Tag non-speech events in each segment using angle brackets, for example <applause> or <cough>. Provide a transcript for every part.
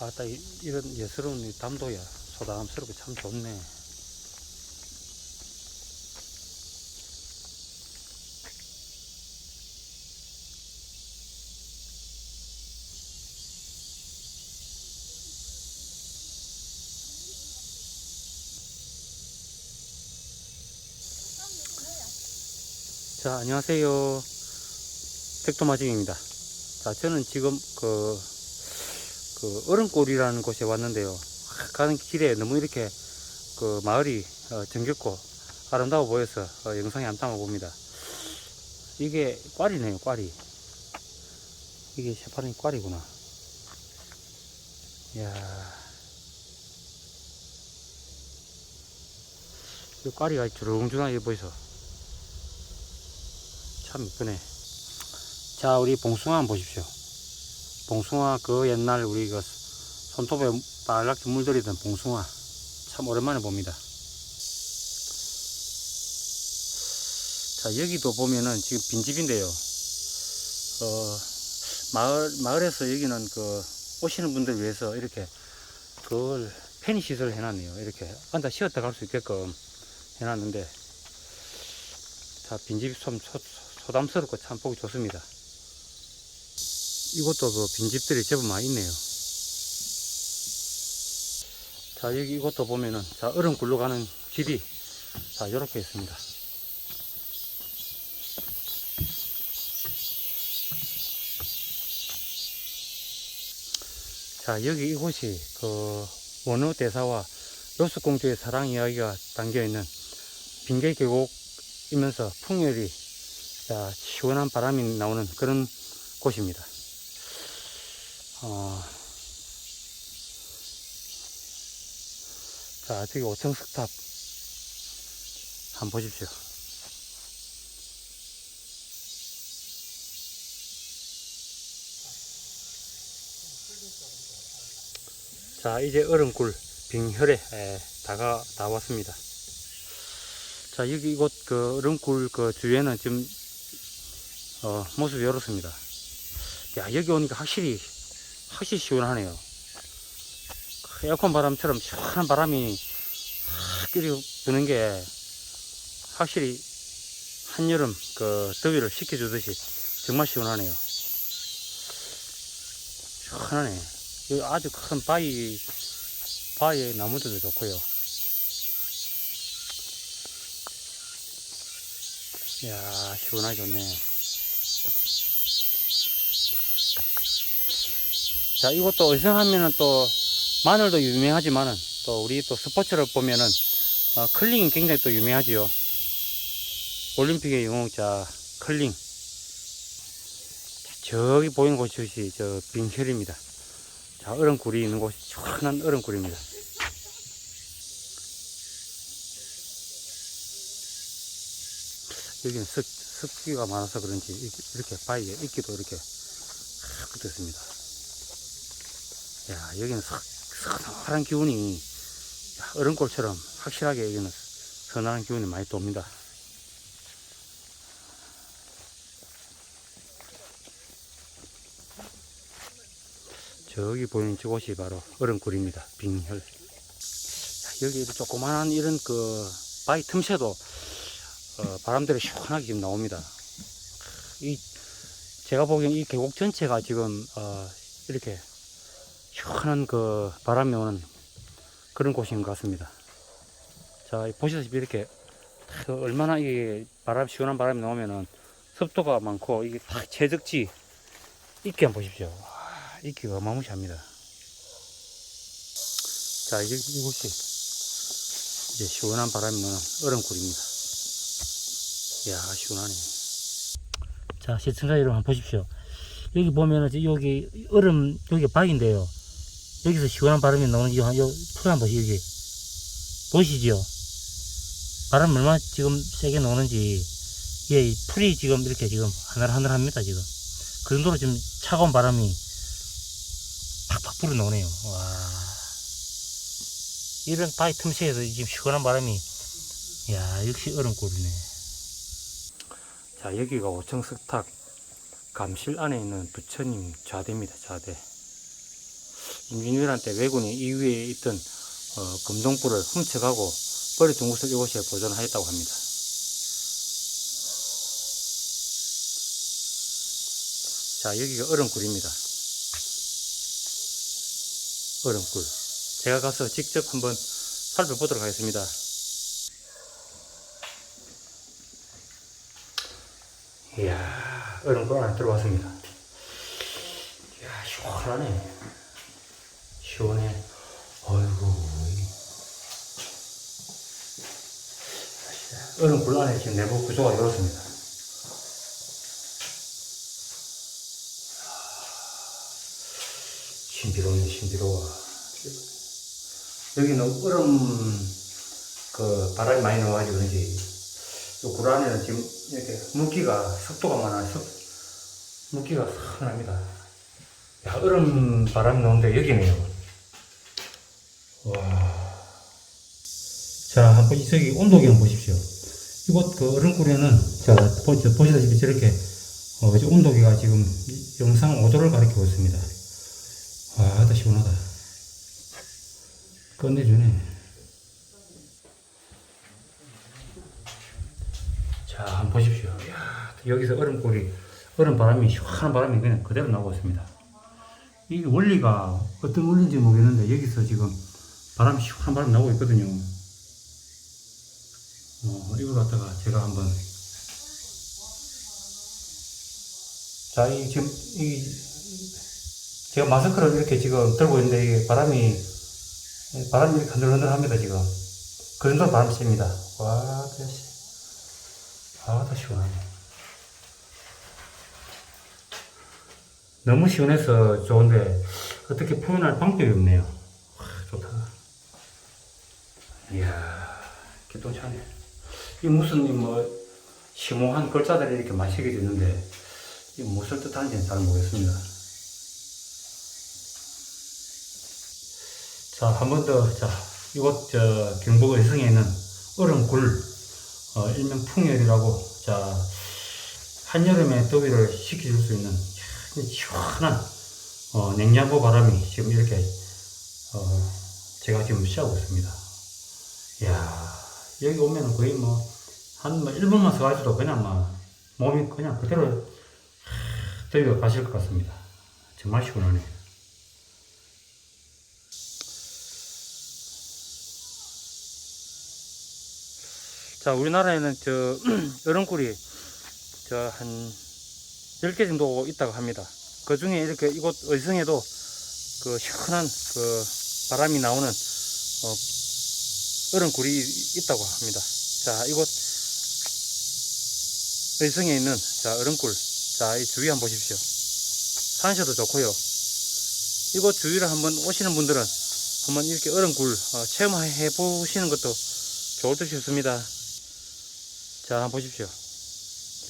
아따 이- 이런 예스러운 이 담도야. 소담스럽고 참 좋네 자 안녕하세요 택도마징입니다 자 저는 지금 그 그 얼음골이라는 곳에 왔는데요. 가는 길에 너무 이렇게 그 마을이 어, 정겹고 아름다워 보여서 어, 영상에 안 담아 봅니다. 이게 꽈리네요, 꽈리. 이게 새파란 꽈리구나. 이야. 이 꽈리가 주렁주렁하게 보이서 참 이쁘네. 자, 우리 봉숭아 한번 보십시오. 봉숭아 그 옛날 우리 그 손톱에 빨갛게 물들이던 봉숭아 참 오랜만에 봅니다. 자 여기도 보면은 지금 빈집인데요. 어 마을 마을에서 여기는 그 오시는 분들 위해서 이렇게 그걸 편의 시설 해놨네요. 이렇게 앉아 쉬었다 갈 수 있게끔 해놨는데 자 빈집이 좀 소, 소담스럽고 참 보기 좋습니다. 이것도 그 빈집들이 제법 많이 있네요. 자, 여기 이것도 보면은, 자, 얼음 굴러 가는 길이, 자, 요렇게 있습니다. 자, 여기 이곳이 그 원어 대사와 로스 공주의 사랑 이야기가 담겨 있는 빙계 계곡이면서 풍열이 자, 시원한 바람이 나오는 그런 곳입니다. 어, 자, 저기 5층 석탑 한번 보십시오. 자, 이제 얼음굴 빙혈에 에, 다가 다 왔습니다. 자, 여기 이곳 그 얼음굴 그 주위에는 지금 어, 모습이 이렇습니다. 야, 여기 오니까 확실히 확실히 시원하네요. 그 에어컨 바람처럼 시원한 바람이 확 끼리 부는 게 확실히 한여름 그 더위를 식혀주듯이 정말 시원하네요. 시원하네. 여기 아주 큰 바위, 바위에 나무들도 좋고요. 이야, 시원하게 좋네. 자, 이것도 어디서 하면은 또, 마늘도 유명하지만은, 또 우리 또 스포츠를 보면은, 어, 클링이 굉장히 또 유명하지요. 올림픽의 영웅자, 클링. 자, 저기 보이는 곳이 저 빙혈입니다. 자, 얼음굴이 있는 곳이 시원한 얼음굴입니다. 여기는 습, 습기가 많아서 그런지 이렇게- 바위에 이끼도 이렇게 쫙 붙어 있습니다. 야, 여기는 석, 서늘한 기운이 야, 얼음골처럼 확실하게 여기는 서늘한 기운이 많이 돕니다. 저기 보이는 저곳이 바로 얼음굴입니다. 빙혈. 자, 여기 조그마한 이런 그 바위 틈새도 어, 바람들이 시원하게 지금 나옵니다. 이 제가 보기엔 이 계곡 전체가 지금 어, 이렇게 시원한 그 바람이 오는 그런 곳인 것 같습니다. 자 보시다시피 이렇게 그 얼마나 이 바람 시원한 바람이 나오면은 습도가 많고 이게 딱 최적지 이끼 한번 보십시오. 와, 이끼가 어마무시합니다. 자 이제 이곳이 이제 시원한 바람이 나는 얼음굴입니다. 이야 시원하네. 자 시청자 여러분 보십시오. 여기 보면은 여기 얼음 여기 바위인데요. 여기서 시원한 바람이 나오는 이 요, 풀 한번 보시죠 여기 보이시죠? 바람 얼마나 지금 세게 나오는지 예, 이 풀이 지금 이렇게 지금 하늘하늘합니다, 지금. 그 정도로 지금 차가운 바람이 팍팍 불어 나오네요. 와. 이런 바위 틈새에서 지금 시원한 바람이, 야 역시 얼음골이네. 자, 여기가 5층 석탁 감실 안에 있는 부처님 좌대입니다, 좌대. 임진왜란 때 왜군이 이 위에 있던 어, 금동불을 훔쳐가고 버려둔 곳을 이곳에 보존하였다고 합니다. 자, 여기가 얼음굴입니다. 얼음굴. 제가 가서 직접 한번 살펴보도록 하겠습니다. 이야, 얼음굴 안에 들어왔습니다. 이야, 시원하네. 시원해. 어이구. 얼음 굴 안에 지금 내부 구조가 이렇습니다. 신비로운 신비로워. 여기는 얼음 그 바람이 많이 나와가지고 그런지 굴 안에는 지금 이렇게 물기가 습도가 많아서 물기가 상합니다. 야 얼음 바람이 나오는데 여기네요. 와. 자 한번 저기 온도계 한번 보십시오. 이곳 그 얼음굴에는 자 보, 보시다시피 저렇게 어, 온도계가 지금 영상 5도를 가리키고 있습니다. 와, 다 시원하다. 끝내주네. 자, 한번 보십시오. 이야, 여기서 얼음골이, 얼음 바람이, 시원한 바람이 그냥 그대로 나오고 있습니다. 이 원리가 어떤 원리인지 모르겠는데, 여기서 지금 바람이 시원한 바람이 나오고 있거든요. 어, 이걸 갖다가 제가 한번. 자, 이 지금, 이 제가 마스크를 이렇게 지금 들고 있는데 이게 바람이 바람이 이렇게 흔들흔들합니다 지금. 그 정도로 바람이 셉니다. 와 그렇지 아다 시원하네. 너무 시원해서 좋은데 어떻게 표현할 방법이 없네요 와 좋다 이야 기똥차네 이 무슨 이 뭐 심오한 글자들이 이렇게 새겨져 있는데 이 무엇을 뜻하는지는 잘 모르겠습니다 자, 한 번 더, 자, 이곳, 저, 경북 의성에 있는 얼음굴, 어, 일명 풍열이라고, 자, 한여름의 더위를 식혀줄 수 있는 참 시원한, 어, 냉장고 바람이 지금 이렇게, 어, 제가 지금 쉬하고 있습니다. 이야, 여기 오면은 거의 뭐, 한, 뭐, 1분만 서 가지고도 그냥 막, 몸이 그냥 그대로, 하, 더위가 가실 것 같습니다. 정말 시원하네요. 자, 우리나라에는 저 <clears throat> 얼음굴이 저 한 10개 정도 있다고 합니다. 그 중에 이렇게 이곳 의성에도 그 시원한 그 바람이 나오는 어, 얼음굴이 있다고 합니다. 자, 이곳 의성에 있는 자, 얼음굴. 자, 이 주위 한번 보십시오. 산셔도 좋고요. 이곳 주위를 한번 오시는 분들은 한번 이렇게 얼음굴 어, 체험해 보시는 것도 좋을 듯 싶습니다. 자, 한번 보십시오.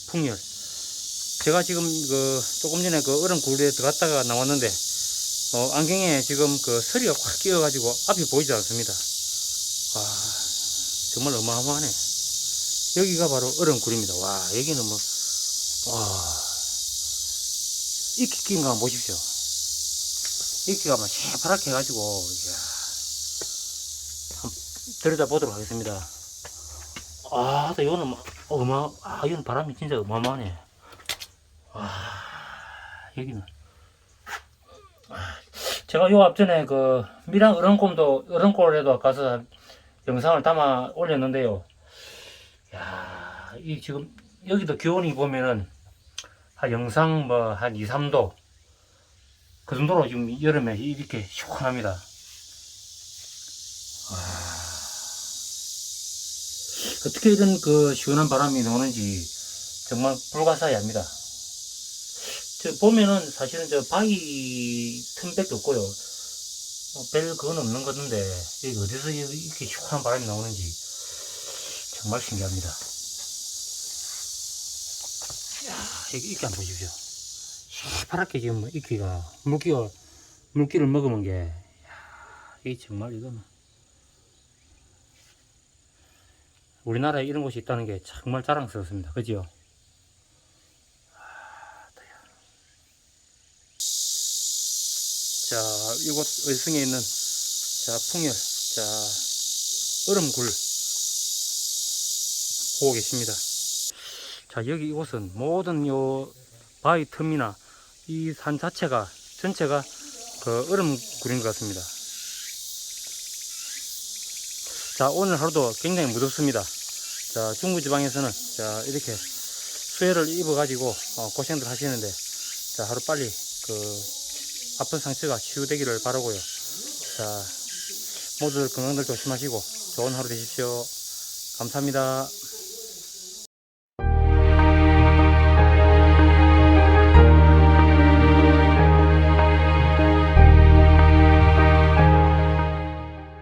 풍열. 제가 지금 그 조금 전에 그 얼음 굴에 들어갔다가 나왔는데, 어, 안경에 지금 그 서리가 확 끼어가지고 앞이 보이지 않습니다. 와, 정말 어마어마하네. 여기가 바로 얼음 굴입니다. 와, 여기는 뭐, 와, 이끼 낀거 한번 보십시오. 이끼가 막 새파랗게 해가지고, 이야, 한번 들여다 보도록 하겠습니다. 아, 나 이거는 막 어마, 아, 이건 바람이 진짜 어마어마하네. 와, 여기는. 제가 요 앞전에 그 미랑 어른곰도 어른골에도 가서 영상을 담아 올렸는데요. 야, 이 지금 여기도 기온이 보면은 한 영상 뭐 한 2, 3도 그 정도로 지금 여름에 이렇게 시원합니다. 어떻게 이런 그 시원한 바람이 나오는지 정말 불가사의합니다. 저 보면은 사실은 저 바위 틈밖에 없고요. 어, 별 그건 없는 건데 여기 어디서 이렇게 시원한 바람이 나오는지 정말 신기합니다. 여기 이끼 한번 보십시오. 파랗게 지금 뭐 이끼가 물기가 물기를 먹으면 게 야, 이게 정말 이거는 우리나라에 이런 곳이 있다는 게 정말 자랑스럽습니다. 그지요? 아, 더야. 자, 이곳 의성에 있는 자 풍열, 자 얼음굴 보고 계십니다. 자 여기 이곳은 모든 요 바위 틈이나 이 산 자체가 전체가 그 얼음굴인 것 같습니다. 자 오늘 하루도 굉장히 무덥습니다. 자 중부지방에서는 자 이렇게 수해를 입어가지고 어, 고생들 하시는데 자 하루 빨리 그 아픈 상처가 치유되기를 바라고요. 자 모두들 건강들 조심하시고 좋은 하루 되십시오. 감사합니다.